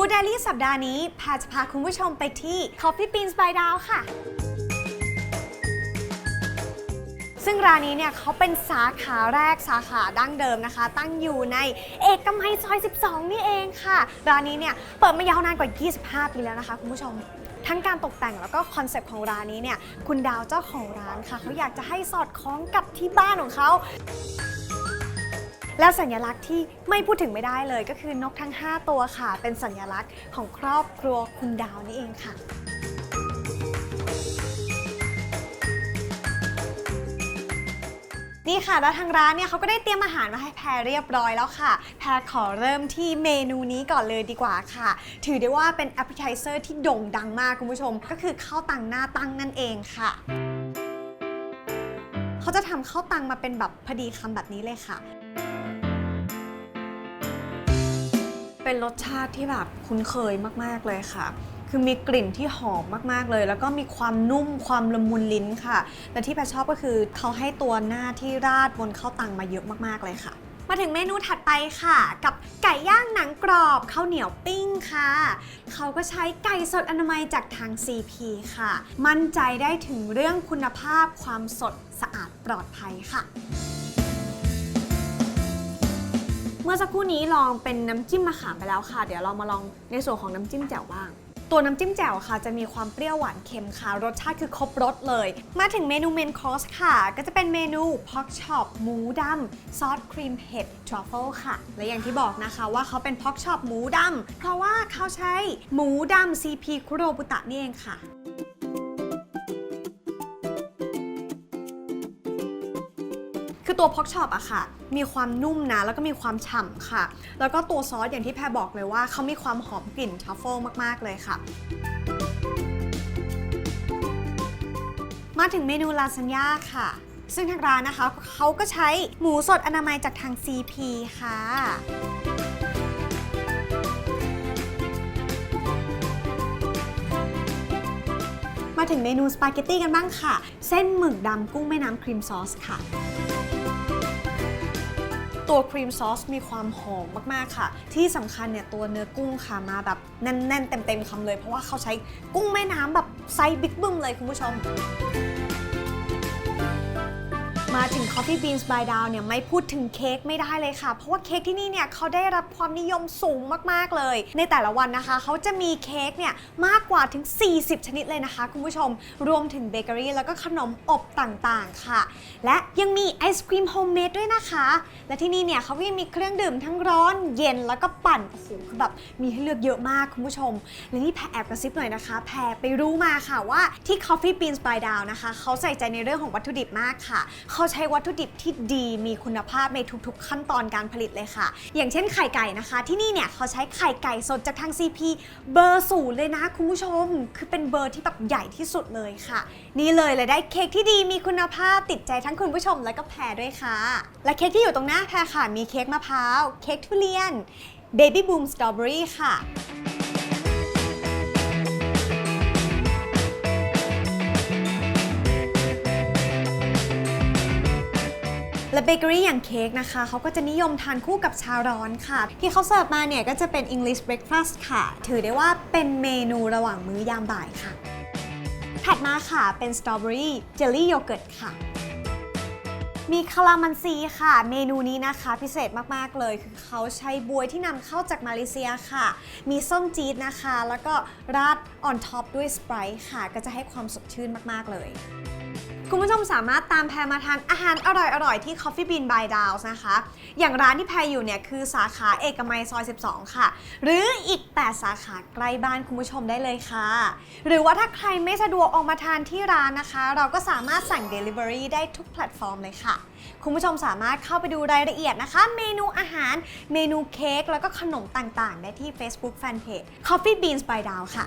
Food Daily สัปดาห์นี้แพรจะพาคุณผู้ชมไปที่ Coffee Beans by Dow ค่ะ ซึ่งร้านนี้เนี่ยเขาเป็นสาขาแรกสาขาดั้งเดิมนะคะ ตั้งอยู่ในเอกมัยซอย 12 นี่เองค่ะ ร้านนี้เนี่ยเปิดมายาวนานกว่า 25 ปีแล้วนะคะคุณผู้ชมทั้งการตกแต่งแล้วก็คอนเซปต์ของร้านนี้เนี่ยคุณดาวเจ้าของร้านค่ะเขาอยากจะให้สอดคล้องกับที่บ้านของเขา แล้วสัญลักษณ์ที่ไม่พูดถึงไม่ได้เลย ก็คือนกทั้ง 5 ตัวค่ะ เป็นสัญลักษณ์ของครอบครัวคุณดาวนี่เองค่ะนี่ค่ะแล้วทางร้านเนี่ยเขาก็ได้เตรียมอาหารมาให้แพรเรียบร้อยแล้วค่ะ แพรขอเริ่มที่เมนูนี้ก่อนเลยดีกว่าค่ะ ถือได้ว่าเป็น appetizer ที่โด่งดังมากคุณผู้ชม ก็คือข้าวตังหน้าตั้งนั่นเองค่ะ เขาจะทำข้าวตังมาเป็นแบบพอดีคำแบบนี้เลยค่ะ เป็นรสชาติที่แบบคุ้นเคยมาก ๆ เลยค่ะ คือมีกลิ่นที่หอมมาก ๆ เลย แล้วก็มีความนุ่มความละมุนลิ้นค่ะ และที่แพชอบก็คือเขาให้ตัวหน้าที่ราดบนข้าวตังมาเยอะมากๆเลยค่ะ มาถึงเมนูถัดไปค่ะ กับไก่ย่างหนังกรอบข้าวเหนียวปิ้งค่ะ เขาก็ใช้ไก่สดอนามัยจากทาง CP ค่ะ มั่นใจได้ถึงเรื่องคุณภาพความสดสะอาดปลอดภัยค่ะ มื่อสักครู่นี้ลองเป็นน้ำจิ้มมะขามไปแล้วค่ะ เดี๋ยวเรามาลองในส่วนของน้ำจิ้มแจ่วบ้าง ตัวน้ำจิ้มแจ่วค่ะ จะมีความเปรี้ยวหวานเค็มค่ะ รสชาติคือครบรสเลย มาถึงเมนูเมนคอร์สค่ะ ก็จะเป็นเมนูพ็อกช็อปหมูดำซอสครีมเห็ดทรัฟเฟิลค่ะ และอย่างที่บอกนะคะว่าเขาเป็นพ็อกช็อปหมูดำเพราะว่าเขาใช้หมูดำ CP คุโรบุตะนี่เองค่ะ ตัวพ็อกช็อปอะค่ะ มีความนุ่มนะ แล้วก็มีความฉ่ำค่ะ แล้วก็ตัวซอสอย่างที่แพรบอกเลยว่าเขามีความหอมกลิ่นทัฟเฟิลมาก ๆ เลยค่ะ มาถึงเมนูลาซานญ่าค่ะ ซึ่งทางร้านนะคะเขาก็ใช้หมูสดอนามัยจากทาง CP ค่ะมาถึงเมนูสปาเกตตี้กันบ้างค่ะ เส้นหมึกดำกุ้งแม่น้ำครีมซอสค่ะ ตัวครีมซอสมีความหอมมาก ๆ ค่ะ ที่สำคัญเนี่ยตัวเนื้อกุ้งค่ะมาแบบแน่น ๆ เต็ม ๆคำเลย เพราะว่าเขาใช้กุ้งแม่น้ำแบบไซส์บิ๊กบึ้มเลยคุณผู้ชม มาถึง Coffee Beans by Dow เนี่ยไม่พูดถึงเค้กไม่ได้เลยค่ะ เพราะว่าเค้กที่นี่เนี่ยเขาได้รับความนิยมสูงมากๆเลย ในแต่ละวันนะคะ เขาจะมีเค้กเนี่ยมากกว่าถึง 40 ชนิดเลยนะคะ คุณผู้ชมรวมถึงเบเกอรี่แล้วก็ขนมอบต่างๆค่ะ และยังมีไอศครีมโฮมเมดด้วยนะคะ และที่นี่เนี่ยเขาก็ยังมีเครื่องดื่มทั้งร้อนเย็นแล้วก็ปั่นโอ้โหคือแบบมีให้เลือกเยอะมากคุณผู้ชมและนี่แพรแอบกระซิบหน่อยนะคะ แพรไปรู้มาค่ะว่าที่ Coffee Beans by Dow นะคะเขาใส่ใจในเรื่องของวัตถุดิบมากค่ะเขาใช้วัตถุดิบที่ดีมีคุณภาพในทุกๆ ขั้นตอนการผลิตเลยค่ะ อย่างเช่นไข่ไก่นะคะ ที่นี่เนี่ยเขาใช้ไข่ไก่สดจากทาง CP เบอร์ศูนย์เลยนะคุณผู้ชม คือเป็นเบอร์ที่แบบใหญ่ที่สุดเลยค่ะ นี่เลยเลยได้เค้กที่ดีมีคุณภาพติดใจทั้งคุณผู้ชมและก็แพรด้วยค่ะ และเค้กที่อยู่ตรงหน้าแพรค่ะ มีเค้กมะพร้าว เค้กทุเรียน Baby Boom Strawberry ค่ะ และเบเกอรี่อย่างเค้กนะคะ เขาก็จะนิยมทานคู่กับชาร้อนค่ะ ที่เขาเสิร์ฟมาเนี่ยก็จะเป็น English breakfast ค่ะ ถือได้ว่าเป็นเมนูระหว่างมื้อยามบ่ายค่ะ ถัดมาค่ะเป็นสตรอเบอรี่เจลลี่โยเกิร์ตค่ะมีคารามันซีค่ะ เมนูนี้นะคะพิเศษมาก ๆ เลย คือเขาใช้บวยที่นำเข้าจากมาเลเซียค่ะ มีส้มจี๊ดนะคะ แล้วก็ราดออนท็อปด้วยสไปร์ค่ะ ก็จะให้ความสดชื่นมาก ๆ เลย คุณผู้ชมสามารถตามแพรมาทานอาหารอร่อยๆ ที่ Coffee Bean by Dow's นะคะ อย่างร้านที่แพรอยู่เนี่ยคือสาขาเอกมัยซอย 12 ค่ะ หรืออีก 8 สาขาใกล้บ้านคุณผู้ชมได้เลยค่ะ หรือว่าถ้าใครไม่สะดวกออกมาทานที่ร้านนะคะ เราก็สามารถสั่ง Delivery ได้ทุกแพลตฟอร์มเลยค่ะ คุณผู้ชมสามารถเข้าไปดูรายละเอียดนะคะ เมนูอาหาร เมนูเค้กแล้วก็ขนมต่างๆ ได้ที่ Facebook Fanpage Coffee Beans by Dow ค่ะ